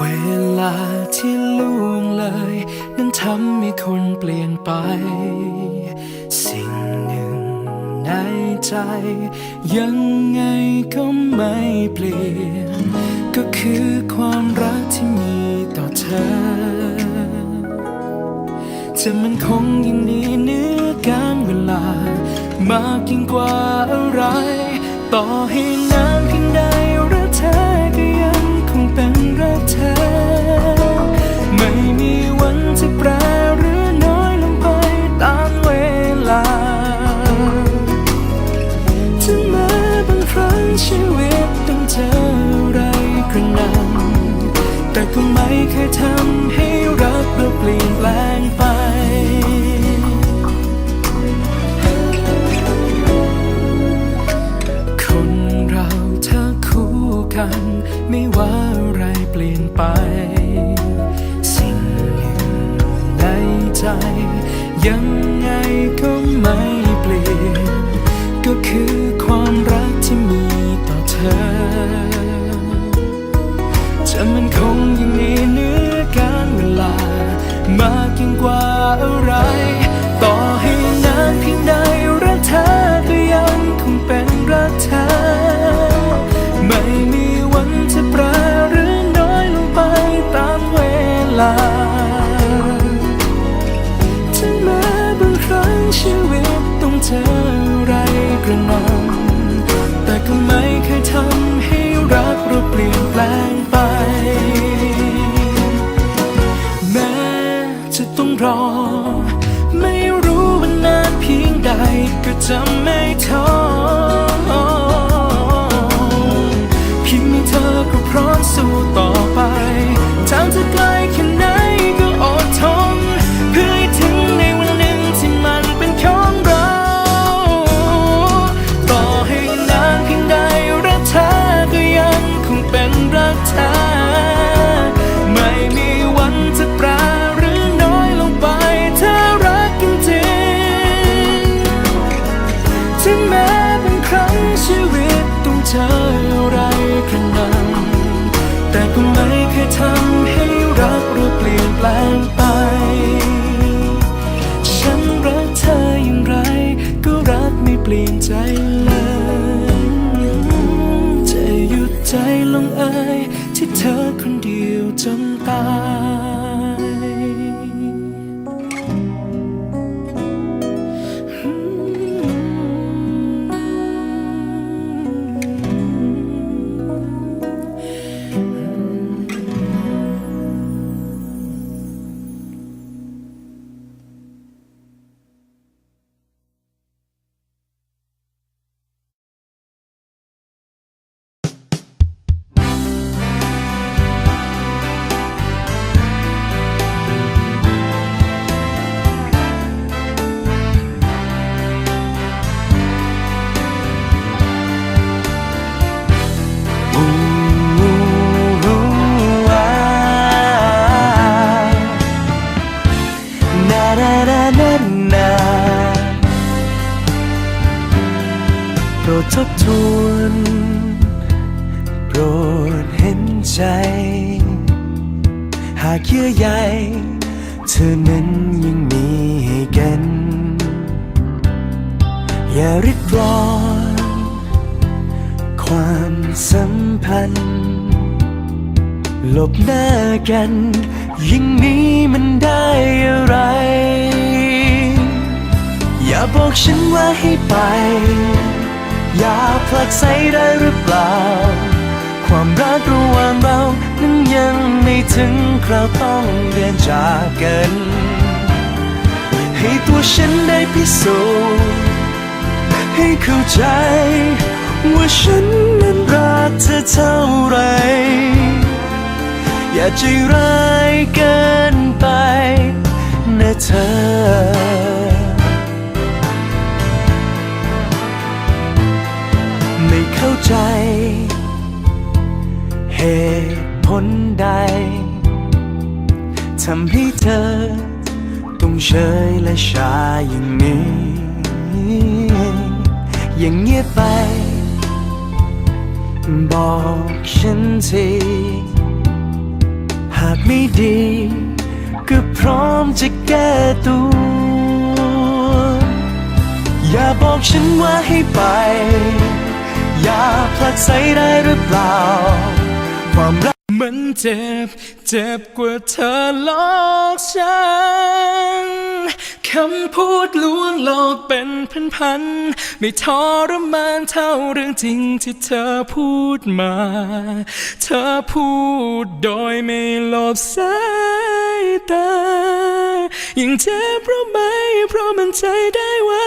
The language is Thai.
เวลาที่ล่วงเลย นั้นทำให้คนเปลี่ยนไป สิ่งหนึ่งในใจ ยังไงก็ไม่เปลี่ยน ก็คือความรักที่มีต่อเธอ จะมันคงยังหนี้เนื้อการเวลา มากยิ่งกว่าอะไร ต่อให้นานเพียงใด เคยทำให้รักเราเปลี่ยนแปลงไปคนเราถ้าคู่กันไม่ว่าอะไรเปลี่ยนไป สิ่งหนึ่งในใจ ยังไงก็ไม่เปลี่ยน ก็คือ อะไร ต่อให้นานเพียงใดรักเธอก็ยังคงเป็นรักเธอ ไม่มีวันจะ จะต้องรอ ไม่รู้ว่านานเพียงใดก็จะไม่ท้อ ตต้องเจออะไรกระหน่ำแต่ก็ไม่เคยทำให้รักเราเปลี่ยนแปลงไป ฉันรักเธออย่างไร ก็รักไม่เปลี่ยนใจเลย จะหยุดใจลงเอยที่เธอคนเดียวจนตาย โปรดทบทวนโปรดเห็นใจ หากเยื่อใยเธอนั้นยัง หลบหน้ากัน ยิ่งนี้มันได้อะไร อย่าบอกฉันว่าให้ไป อย่าผลักใสได้หรือเปล่า ความรักระหว่างเรานั้นยังไม่ถึงคราวต้องเดินจากกัน ให้ตัวฉันได้พิสูจน์ให้เข้าใจ ว่าฉันนั้นรักเธอเท่าไหร อย่าใจร้ายเกินไปนะเธอ ไม่เข้าใจ เหตุผลใดทำให้เธอ ต้องเฉยและชาอย่างนี้ อย่างเงียบไป บอกฉันทีากไม่ดี ก็พร้อมจะแก้ตัว อย่าบอกฉันว่าให้ไป อย่าผลักใส่ได้หรือเปล่า ความรักมันเจ็บ เจ็บกว่าเธอหลอกฉัน คำพูดลวงหลอกเป็นพันๆไม่ทรมานเท่าเรื่องจริงที่เธอพูดมา เธอพูดโดยไม่หลบสายตายิ่งเจ็บเพราะไม่เพราะมันใจได้ว่า